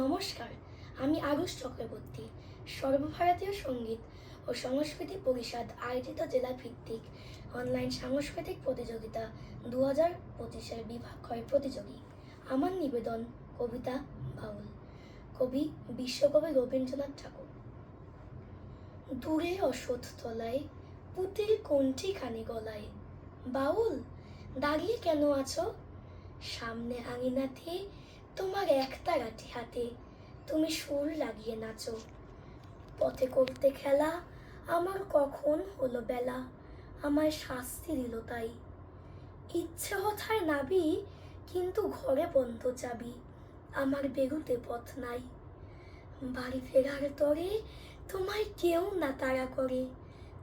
নমস্কার, আমি আরুষ চক্রবর্তী, সর্বভারতীয় সংগীত ও সংস্কৃতি পরিষদ আয়োজিত জেলা ভিত্তিক অনলাইন সাংস্কৃতিক প্রতিযোগিতা দু হাজার পঁচিশের বিভাগ ক্ষয় প্রতিযোগী। আমার নিবেদন কবিতা বাউল। কবি বিশ্বকবি রবীন্দ্রনাথ ঠাকুর। দূরে অসৎ তলায়, পুতির কোনটি খানি গলায়, বাউল, দাঁড়িয়ে কেন আছো? সামনে আঙিনাতে তোমার একটা রাটি হাতে। তুমি সুর লাগিয়ে নাচো। পথে করতে খেলা আমার কখন হলো বেলা। আমায় শাস্তি দিল তাই। ইচ্ছে হথায় নাবি, কিন্তু ঘরে বন্ধ চাবি। আমার বেরুতে পথ নাই। বাড়ি ফেরার তরে তোমায় কেউ না তাড়া করে।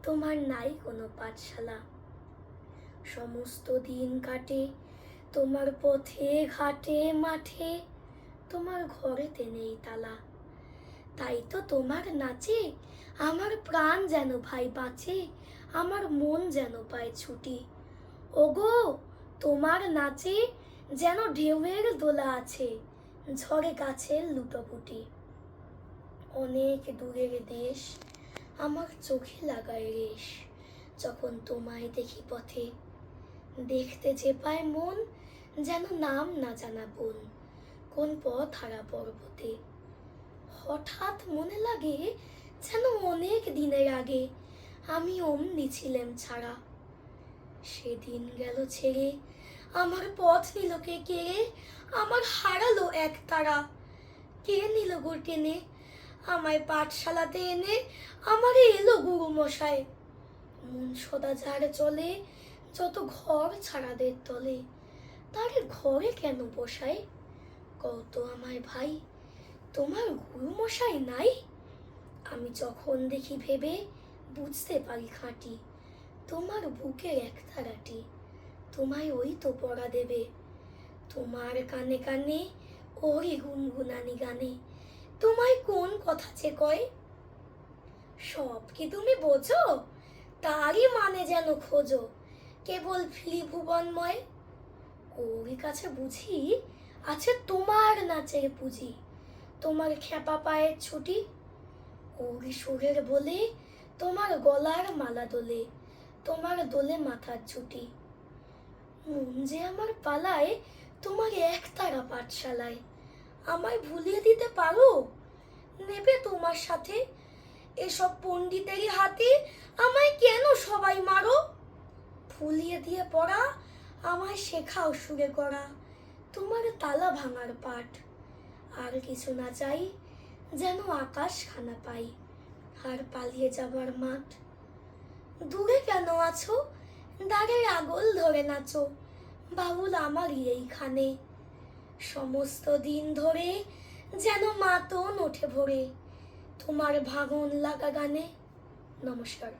তোমার নাই কোনো পাঠশালা। সমস্ত দিন কাটে তোমার পথে, ঘাটে, মাঠে তোমার ঘরেতে নেই তালা। তাই তো তোমার নাচে, আমার প্রাণ যেন ভাই বাঁচে, আমার মন যেন পায় ছুটি। ওগো, তোমার নাচে যেন ঢেউয়ের দোলা আছে, ঝড়ে গাছের লুটোপুটি। অনেক দূরের দেশ আমার চোখে লাগায় রেশ, যখন তোমায় দেখি পথে, দেখতে যে পায় মন যেন নাম না জানা বোন, কোন পথ হারা পর্বতে। হঠাৎ মনে লাগে যেন অনেক দিনের আগে আমি অমনি ছিলাম ছাড়া। সেদিন গেল ছেড়ে আমার পথ নিল কে কে, আমার হারালো এক তারা। কে নিল গো টেনে, আমায় পাঠশালাতে এনে আমারে এলো গুরু মশায়। মন সদা যার চলে, যত ঘর ছাড়াদের তলে। তার ঘরে কেন বসায় কত আমায় ভাই, তোমার গুরু মশাই নাই? আমি যখন দেখি ভেবে বুঝতে পারি খাঁটি, তোমার বুকের এক তারাটি, তোমায় ওই তো পড়া দেবে। তোমার কানে কানে ওই গুনগুনানি গানে, তোমায় কোন কথা যে কয়? সব কি তুমি বোঝো? তারই মানে যেন খোঁজো, কেবল ফিরি ভুবনময় ওর কাছে বুঝি আছে তোমার নাচের পুঁজি। তোমার খেপা পায়ের ছুটি, ওর সুরের বলে তোমার গলার মালা দোলে, তোমার দোলে মাথার ছুটি। মন যে আমার পালায়, তোমার একতারা পাঠশালায়। আমায় ভুলিয়ে দিতে পারো? নেবে তোমার সাথে? এসব পণ্ডিতেরই হাতে আমায় কেন সবাই মারো? ফুলিয়ে দিয়ে পড়া আমায় শেখাও সুরে করা, তোমার তালা ভাঙার পাঠ। আর কিছু না চাই, যেন আকাশ খানা পাই, আর পালিয়ে যাবার মাঠ। দূরে কেন আছো? দাঁড়ের আগল ধরে নাচো বাবুল আমারই এইখানে। সমস্ত দিন ধরে যেন মাতন ওঠে ভরে, তোমার ভাঙন লাগা গানে। নমস্কার।